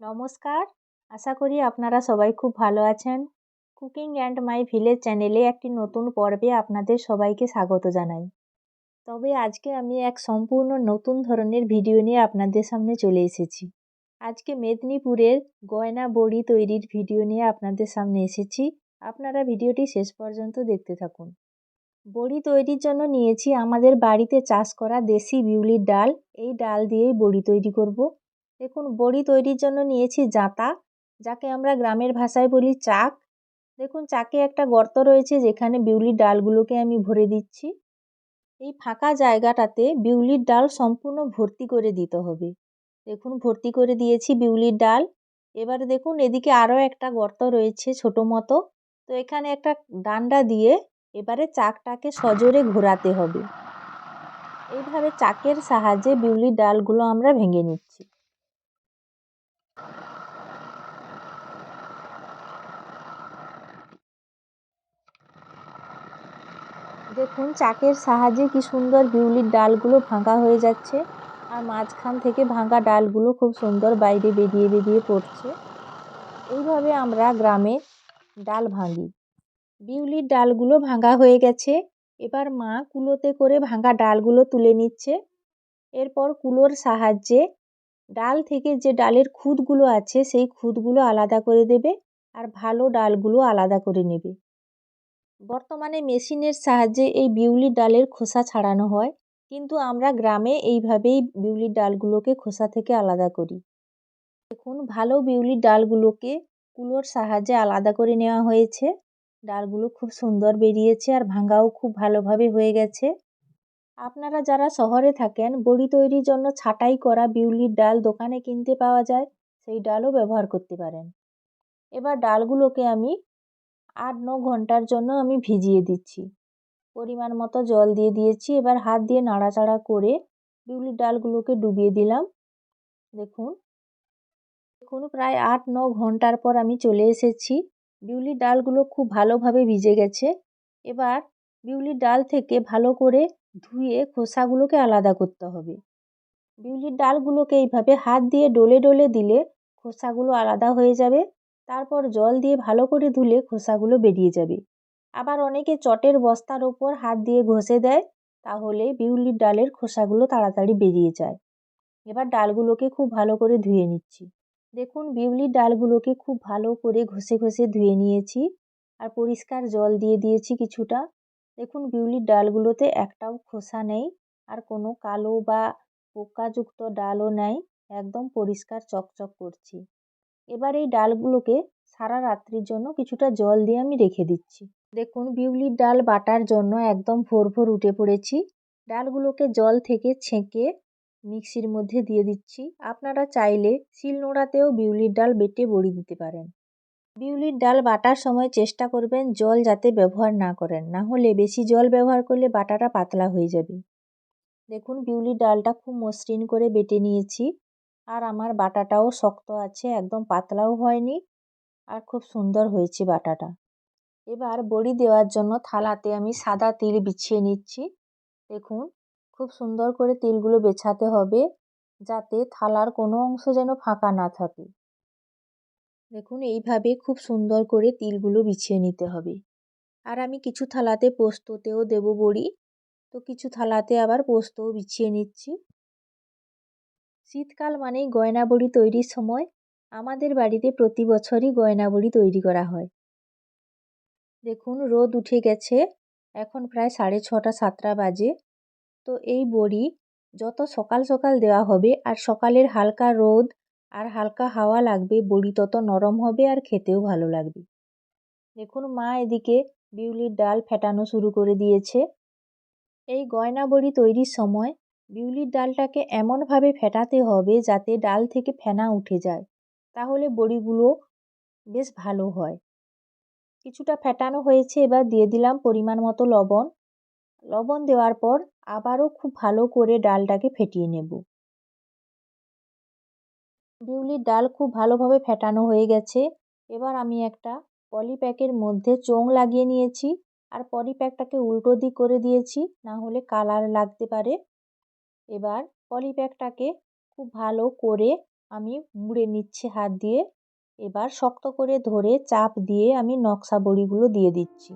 নমস্কার। আশা করি আপনারা সবাই খুব ভালো আছেন। কুকিং অ্যান্ড মাই ভিলেজ চ্যানেলে একটি নতুন পর্বে আপনাদের সবাইকে স্বাগত জানাই। তবে আজকে আমি এক সম্পূর্ণ নতুন ধরনের ভিডিও নিয়ে আপনাদের সামনে চলে এসেছি। আজকে মেদিনীপুরের গয়না বড়ি তৈরির ভিডিও নিয়ে আপনাদের সামনে এসেছি। আপনারা ভিডিওটি শেষ পর্যন্ত দেখতে থাকুন। বড়ি তৈরির জন্য নিয়েছি আমাদের বাড়িতে চাষ করা দেশি বিউলির ডাল। এই ডাল দিয়েই বড়ি তৈরি করব। দেখুন, বড়ি তৈরির জন্য নিয়েছি জাঁতা যাকে আমরা গ্রামের ভাষায় বলি চাক। দেখুন, চাকে একটা গর্ত রয়েছে যেখানে বিউলির ডালগুলোকে আমি ভরে দিচ্ছি। এই ফাঁকা জায়গাটাতে বিউলির ডাল সম্পূর্ণ ভর্তি করে দিতে হবে। দেখুন, ভর্তি করে দিয়েছি বিউলির ডাল। এবারে দেখুন, এদিকে আরও একটা গর্ত রয়েছে ছোটো মতো। তো এখানে একটা ডান্ডা দিয়ে এবারে চাকটাকে সজোরে ঘোরাতে হবে। এইভাবে চাকের সাহায্যে বিউলির ডালগুলো আমরা ভেঙে নিচ্ছি। দেখুন, চাকের সাহায্যে কি সুন্দর বিউলির ডালগুলো ভাঙা হয়ে যাচ্ছে আর মাঝখান থেকে ভাঙা ডালগুলো খুব সুন্দর বাইরে বেরিয়ে বেরিয়ে পড়ছে। এইভাবে আমরা গ্রামে ডাল ভাঙি। বিউলির ডালগুলো ভাঙা হয়ে গেছে। এবার মা কুলোতে করে ভাঙা ডালগুলো তুলে নিচ্ছে। এরপর কুলোর সাহায্যে ডাল থেকে যে ডালের খুদগুলো আছে, সেই খুদগুলো আলাদা করে দেবে আর ভালো ডালগুলো আলাদা করে নেবে। বর্তমানে মেশিনের সাহায্যে এই বিউলির ডালের খোসা ছাড়ানো হয়, কিন্তু আমরা গ্রামে এইভাবেই বিউলির ডালগুলোকে খোসা থেকে আলাদা করি। দেখুন, ভালো বিউলির ডালগুলোকে কুলোর সাহায্যে আলাদা করে নেওয়া হয়েছে। ডালগুলো খুব সুন্দর বেরিয়েছে আর ভাঙাও খুব ভালোভাবে হয়ে গেছে। আপনারা যারা শহরে থাকেন, বড়ি তৈরির জন্য ছাঁটাই করা বিউলির ডাল দোকানে কিনতে পাওয়া যায়, সেই ডালও ব্যবহার করতে পারেন। এবার ডালগুলোকে আমি আট ন ঘণ্টার জন্য আমি ভিজিয়ে দিচ্ছি। পরিমাণ মতো জল দিয়ে দিয়েছি, এবার হাত দিয়ে নাড়াচাড়া করে বিউলির ডালগুলোকে ডুবিয়ে দিলাম। দেখুন। দেখুন, প্রায় আট ন ঘণ্টার পর আমি চলে এসেছি। বিউলির ডালগুলো খুব ভালোভাবে ভিজে গেছে। এবার বিউলির ডাল থেকে ভালো করে ধুয়ে খোসাগুলোকে আলাদা করতে হবে। বিউলির ডালগুলোকে এইভাবে হাত দিয়ে ডলে ডলে দিলে খোসাগুলো আলাদা হয়ে যাবে, তারপর জল দিয়ে ভালো করে ধুলে খোসাগুলো বেরিয়ে যাবে। আবার অনেকে চটের বস্তার ওপর হাত দিয়ে ঘষে দেয়, তাহলে বিউলির ডালের খোসাগুলো তাড়াতাড়ি বেরিয়ে যায়। এবার ডালগুলোকে খুব ভালো করে ধুয়ে নিচ্ছি। দেখুন, বিউলির ডালগুলোকে খুব ভালো করে ঘষে ঘষে ধুয়ে নিয়েছি, আর পরিষ্কার জল দিয়ে দিয়েছি কিছুটা। দেখুন, বিউলির ডালগুলোতে একটাও খোসা নেই আর কোনো কালো বা পোকাযুক্ত ডালও নেই। একদম পরিষ্কার চকচক করছি। এবার এই ডালগুলোকে সারা রাত্রির জন্য কিছুটা জল দিয়ে আমি রেখে দিচ্ছি। দেখুন, বিউলির ডাল বাটার জন্য একদম ভোর ভোর উঠে পড়েছি। ডালগুলোকে জল থেকে ছেঁকে মিক্সির মধ্যে দিয়ে দিচ্ছি। আপনারা চাইলে শিলনোড়াতেও বিউলির ডাল বেটে বড়ি দিতে পারেন। বিউলির ডাল বাটার সময় চেষ্টা করবেন জল যাতে ব্যবহার না করেন, না হলে বেশি জল ব্যবহার করলে বাটাটা পাতলা হয়ে যাবে। দেখুন, বিউলির ডালটা খুব মসৃণ করে বেটে নিয়েছি আর আমার বাটাটাও শক্ত আছে, একদম পাতলাও হয়নি আর খুব সুন্দর হয়েছে বাটাটা। এবার বড়ি দেওয়ার জন্য থালাতে আমি সাদা তিল বিছিয়ে নিচ্ছি। দেখুন, খুব সুন্দর করে তিলগুলো বেছাতে হবে যাতে থালার কোনো অংশ যেন ফাঁকা না থাকে। দেখুন, এইভাবে খুব সুন্দর করে তিলগুলো বিছিয়ে নিতে হবে। আর আমি কিছু থালাতে পোস্ততেও দেব বড়ি। তো কিছু থালাতে আবার পোস্তও বিছিয়ে নিচ্ছি। শীতকাল মানেই গয়না বড়ি তৈরির সময়। আমাদের বাড়িতে প্রতি বছরই গয়না বড়ি তৈরি করা হয়। দেখুন, রোদ উঠে গেছে। এখন প্রায় সাড়ে ছটা, সাতটা বাজে। তো এই বড়ি যত সকাল সকাল দেওয়া হবে আর সকালের হালকা রোদ আর হালকা হাওয়া লাগবে, বড়ি তত নরম হবে আর খেতেও ভালো লাগবে। দেখুন, মা এদিকে বিউলির ডাল ফেটানো শুরু করে দিয়েছে। এই গয়না বড়ি তৈরির সময় বিউলির ডালটাকে এমনভাবে ফেটাতে হবে যাতে ডাল থেকে ফেনা উঠে যায়। তাহলে বড়িগুলো বেশ ভালো হয়। কিছুটা ফেটানো হয়েছে, এবার দিয়ে দিলাম পরিমাণ মতো লবণ। লবণ দেওয়ার পর আবারও খুব ভালো করে ডালটাকে ফেটিয়ে নেব। বিউলির ডাল খুব ভালোভাবে ফেটানো হয়ে গেছে। এবার আমি একটা পলিপ্যাকের মধ্যে চোং লাগিয়ে নিয়েছি আর পলিপ্যাকটাকে উল্টো দিক করে দিয়েছি, না হলে কালার লাগতে পারে। এবার পলিপ্যাকটাকে খুব ভালো করে আমি মুড়ে নিচ্ছি হাত দিয়ে। এবার শক্ত করে ধরে চাপ দিয়ে আমি নকশা বড়িগুলো দিয়ে দিচ্ছি।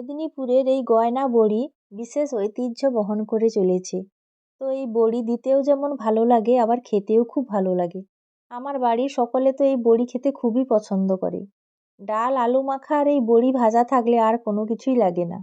মেদিনীপুরের এই গয়না বড়ি বিশেষ ঐতিহ্য বহন করে চলেছে। তো এই বড়ি দিতেও যেমন ভালো লাগে, আবার খেতেও খুব ভালো লাগে। আমার বাড়ির সকলে তো এই বড়ি খেতে খুবই পছন্দ করে। ডাল, আলু মাখা আর এই বড়ি ভাজা থাকলে আর কোনো কিছুই লাগে না।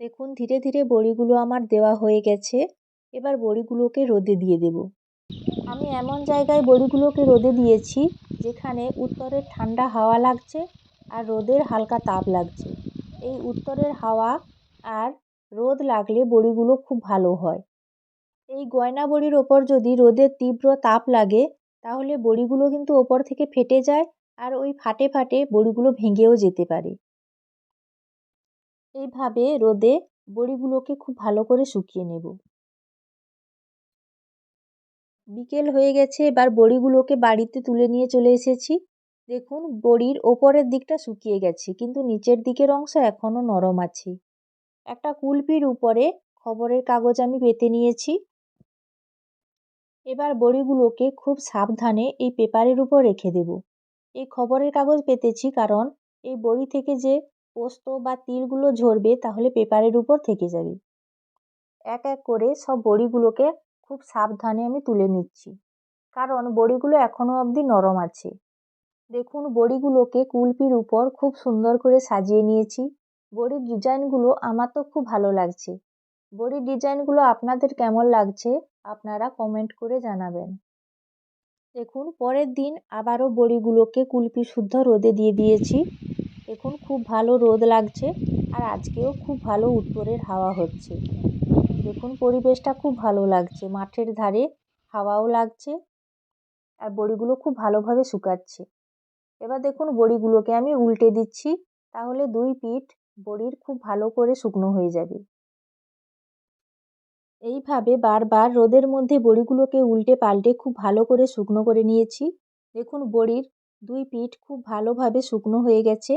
দেখুন, ধীরে ধীরে বড়িগুলো আমার দেওয়া হয়ে গেছে। এবার বড়িগুলোকে রোদে দিয়ে দেব। আমি এমন জায়গায় বড়িগুলোকে রোদে দিয়েছি, যেখানে উত্তরের ঠান্ডা হাওয়া লাগছে আর রোদের হালকা তাপ লাগছে। এই উত্তরের হাওয়া আর রোদ লাগলে বড়িগুলো খুব ভালো হয়। এই গয়না বড়ির ওপর যদি রোদের তীব্র তাপ লাগে, তাহলে বড়িগুলো কিন্তু ওপর থেকে ফেটে যায় আর ওই ফাটে ফাটে বড়িগুলো ভেঙেও যেতে পারে। এইভাবে রোদে বড়িগুলোকে খুব ভালো করে শুকিয়ে নেব। বিকেল হয়ে গেছে, এবার বড়িগুলোকে বাড়িতে তুলে নিয়ে চলে এসেছি। দেখুন, বড়ির ওপরের দিকটা শুকিয়ে গেছে, কিন্তু নিচের দিকের অংশ এখনও নরম আছে। একটা কুলপির উপরে খবরের কাগজ আমি পেতে নিয়েছি। এবার বড়িগুলোকে খুব সাবধানে এই পেপারের উপর রেখে দেব। এই খবরের কাগজ পেতেছি কারণ এই বড়ি থেকে যে পোস্ত বা তিলগুলো ঝরবে তাহলে পেপারের উপর থেকে যাবে। এক এক করে সব বড়িগুলোকে খুব সাবধানে আমি তুলে নিচ্ছি। কারণ বড়িগুলো এখনও অবধি নরম আছে। দেখুন, বড়িগুলোকে কুলপির উপর খুব সুন্দর করে সাজিয়ে নিয়েছি। বড়ির ডিজাইনগুলো আমার তো খুব ভালো লাগছে। বড়ির ডিজাইনগুলো আপনাদের কেমন লাগছে আপনারা কমেন্ট করে জানাবেন। দেখুন, পরের দিন আবারও বড়িগুলোকে কুলপি শুদ্ধ রোদে দিয়ে দিয়েছি। দেখুন, খুব ভালো রোদ লাগছে আর আজকেও খুব ভালো উত্তরের হাওয়া হচ্ছে। দেখুন, পরিবেশটা খুব ভালো লাগছে। মাঠের ধারে হাওয়াও লাগছে আর বড়িগুলো খুব ভালোভাবে শুকাচ্ছে। এবার দেখুন, বড়িগুলোকে আমি উল্টে দিচ্ছি, তাহলে দুই পিঠ বড়ির খুব ভালো করে শুকনো হয়ে যাবে। এইভাবে বারবার রোদের মধ্যে বড়িগুলোকে উল্টে পাল্টে খুব ভালো করে শুকনো করে নিয়েছি। দেখুন, বড়ির দুই পিঠ খুব ভালোভাবে শুকনো হয়ে গেছে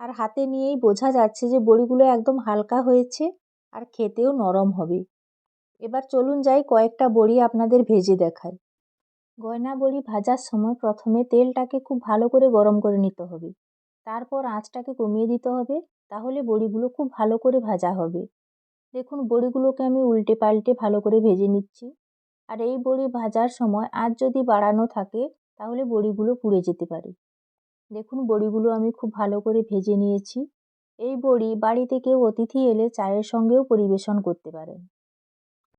আর হাতে নিয়েই বোঝা যাচ্ছে যে বড়িগুলো একদম হালকা হয়েছে আর খেতেও নরম হবে। এবার চলুন যাই কয়েকটা বড়ি আপনাদের ভেজে দেখাই। গয়না বড়ি ভাজার সময় প্রথমে তেলটাকে খুব ভালো করে গরম করে নিতে হবে। তারপর আঁচটাকে কমিয়ে দিতে হবে, তাহলে বড়িগুলো খুব ভালো করে ভাজা হবে। দেখুন বড়িগুলোকে আমি উল্টে পাল্টে ভালো করে ভেজে নিচ্ছি। আর এই বড়ি ভাজার সময় আঁচ যদি বাড়ানো থাকে, তাহলে বড়িগুলো পুড়ে যেতে পারে। দেখুন বড়িগুলো আমি খুব ভালো করে ভেজে নিয়েছি। এই বড়ি বাড়িতে কেউ অতিথি এলে চায়ের সঙ্গেও পরিবেশন করতে পারেন।